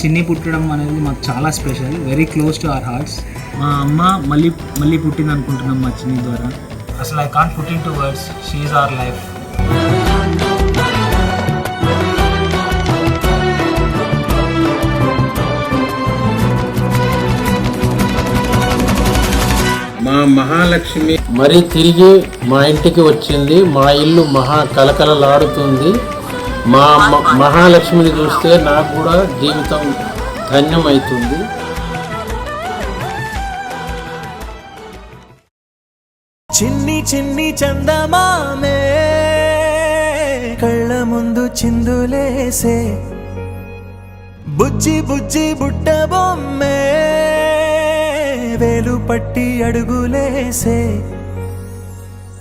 చిన్ని పుట్టడం అనేది మాకు చాలా special very close to our hearts మా అమ్మ మళ్ళీ మళ్ళీ పుట్టింది అనుకుంటున్నాం మా చిన్ని ద్వారా. అసలు I can't put into words she our life మా మహాలక్ష్మి మరి తిరిగి మా ఇంటికి వచ్చింది మా ఇల్లు మహా కలకలలాడుతుంది మా మహాలక్ష్మిని చూస్తే నాకు కూడా జీవితం ధన్యమవుతుంది చిన్ని చిన్ని చందమామే కళ్ళ ముందు చిందులేసే. బుజ్జి బుజ్జి బుట్ట బొమ్మే వేలు పట్టి అడుగులేసే.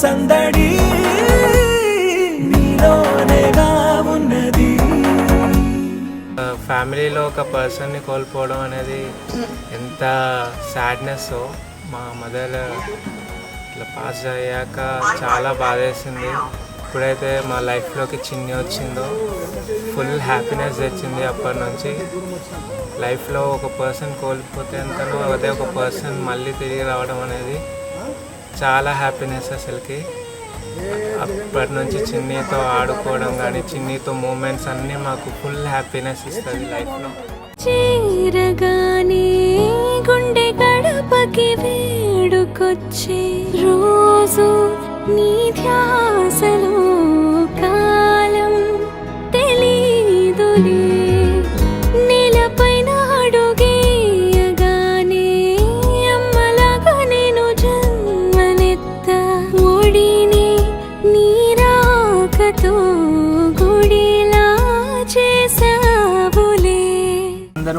సందడి ఫ్యామిలీలో ఒక పర్సన్ని కోల్పోవడం అనేది ఎంత సాడ్నెస్. మా మదర్ ఇట్లా పాస్ అయ్యాక చాలా బాధేసింది. ఇప్పుడైతే మా లైఫ్లోకి చిన్ని వచ్చిందో ఫుల్ హ్యాపీనెస్ తెచ్చింది అప్పటి నుంచి. లైఫ్లో ఒక పర్సన్ కోల్పోతే ఎంతనో అదే ఒక పర్సన్ మళ్ళీ తిరిగి రావడం అనేది చాలా హ్యాపీనెస్ అసలుకి అప్పటి నుంచి చిన్నీతో ఆడుకోవడం కానీ చిన్నీతో మూమెంట్స్ అన్నీ మాకు ఫుల్ హ్యాపీనెస్ ఇస్తుంది లైఫ్లో. చేరగానే గుండె గడపకి వేడుకొచ్చే రోజు నీ ధ్యాసలో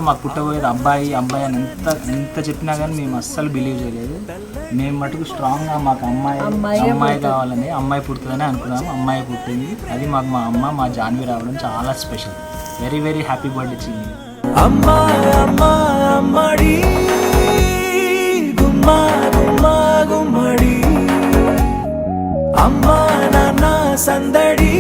మాకు పుట్టబోయేది అబ్బాయి అబ్బాయి అని ఎంత ఎంత చెప్పినా కానీ మేము అస్సలు బిలీవ్ చేయలేదు. మేము మటుకు స్ట్రాంగ్గా మాకు అమ్మాయి అమ్మాయి కావాలని అమ్మాయి పుడుతుందని అనుకున్నాము అమ్మాయి పుట్టింది. అది మాకు మా అమ్మ మా జాన్వి రావడం చాలా special very very happy birthday గుమ్మడి. అమ్మా నాన్న సందడి.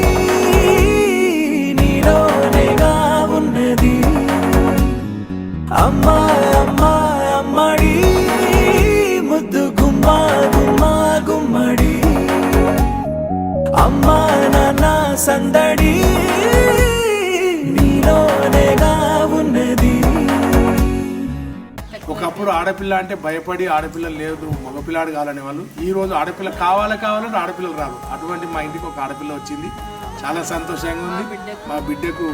అమ్మా నాన్న సందడి నీలోనేగా ఉన్నది. ఒకప్పుడు ఆడపిల్ల అంటే భయపడి ఆడపిల్ల లేదు మగపిల్లాడు కావాలనే వాళ్ళు. ఈ రోజు ఆడపిల్ల కావాలి కావాలంటే ఆడపిల్లలు రాదు అటువంటి మా ఇంటికి ఒక ఆడపిల్ల వచ్చింది. చాలా సంతోషంగా ఉంది. మా బిడ్డకు.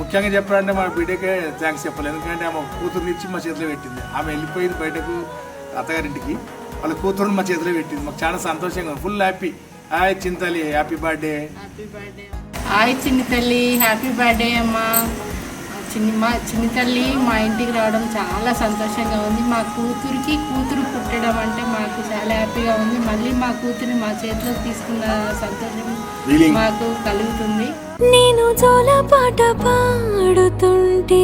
ముఖ్యంగా చెప్పాలంటే మా బిడ్డకే థ్యాంక్స్ చెప్పాలి. ఎందుకంటే ఆమె కూతురుని ఇచ్చి మా చేతిలో పెట్టింది. ఆమె వెళ్ళిపోయింది బయటకు అత్తగారింటికి. వాళ్ళ కూతురుని మా చేతిలో పెట్టింది. మాకు చాలా సంతోషంగా ఉంది. ఫుల్ హ్యాపీ హాయ్ చింతలి హ్యాపీ బర్త్డే. హాయ్ చిన్ని తల్లి హ్యాపీ బర్త్డే అమ్మా. చిన్ని మా చిన్ని తల్లి మా ఇంటికి రావడం చాలా సంతోషంగా ఉంది. మా కూతురికి కూతురు పుట్టడం అంటే మాకు చాలా హ్యాపీగా ఉంది. మళ్ళీ మా కూతురిని మా చేతిలో తీసుకున్న సంతోషం మాకు కలుగుతుంది. నేను జోల పాట పాడుతుంటే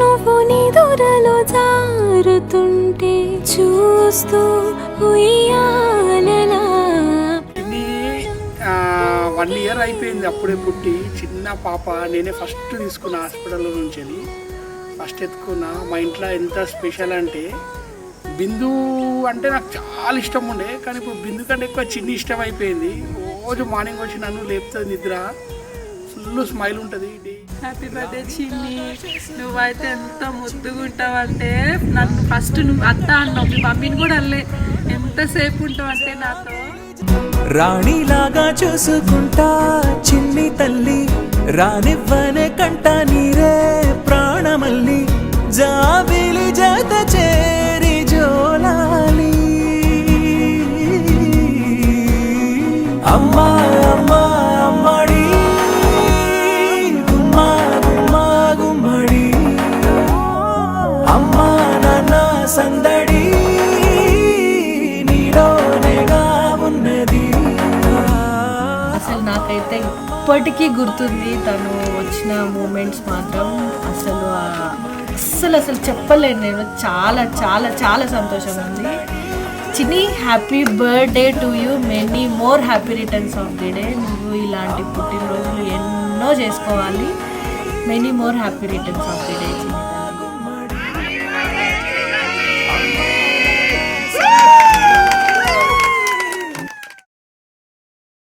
నువ్వు నీ దూరలో జారుతుంటే చూస్తూ ఉయ్యాలలా వన్ ఇయర్ అయిపోయింది అప్పుడే పుట్టి. చిన్న పాప నేనే ఫస్ట్ తీసుకున్న హాస్పిటల్లో నుంచి. ఫస్ట్ ఎత్తుకున్న. మా ఇంట్లో ఎంత స్పెషల్ అంటే బిందు అంటే నాకు చాలా ఇష్టం ఉండే కానీ ఇప్పుడు బిందు కంటే ఎక్కువ చిన్ని ఇష్టం అయిపోయింది. రోజు మార్నింగ్ వచ్చి నన్ను లేపుతుంది నిద్ర. ఫుల్ స్మైల్ ఉంటుంది. Happy birthday Chinni. నువ్వైతే ఎంత ముద్దుగా ఉంటావంటే నన్ను ఫస్ట్ నువ్వు అత్త అన్నావు. మీ మమ్మీని కూడా అల్లే. ఎంతసేపు ఉంటావంటే నాతో? రాణిలాగా చూసుకుంటా చిన్ని తల్లి రానివ్వనే కంట నీరే ప్రాణమల్లి జాబిలి జత చేరి జోలాలి. అమ్మా అమ్మా అమ్మడి గుమ్మా గుమ్మా గుమ్మడి. అమ్మా నాన్న సందడి. ఇప్పటికీ గుర్తుంది తను వచ్చిన మూమెంట్స్ మాత్రం అసలు అస్సలు అసలు చెప్పలేను నేను. చాలా చాలా చాలా సంతోషంగా ఉంది. Chinni happy birthday to you many more happy returns of the day నువ్వు ఇలాంటి పుట్టినరోజులు ఎన్నో చేసుకోవాలి. Many more happy returns of the day Chinni.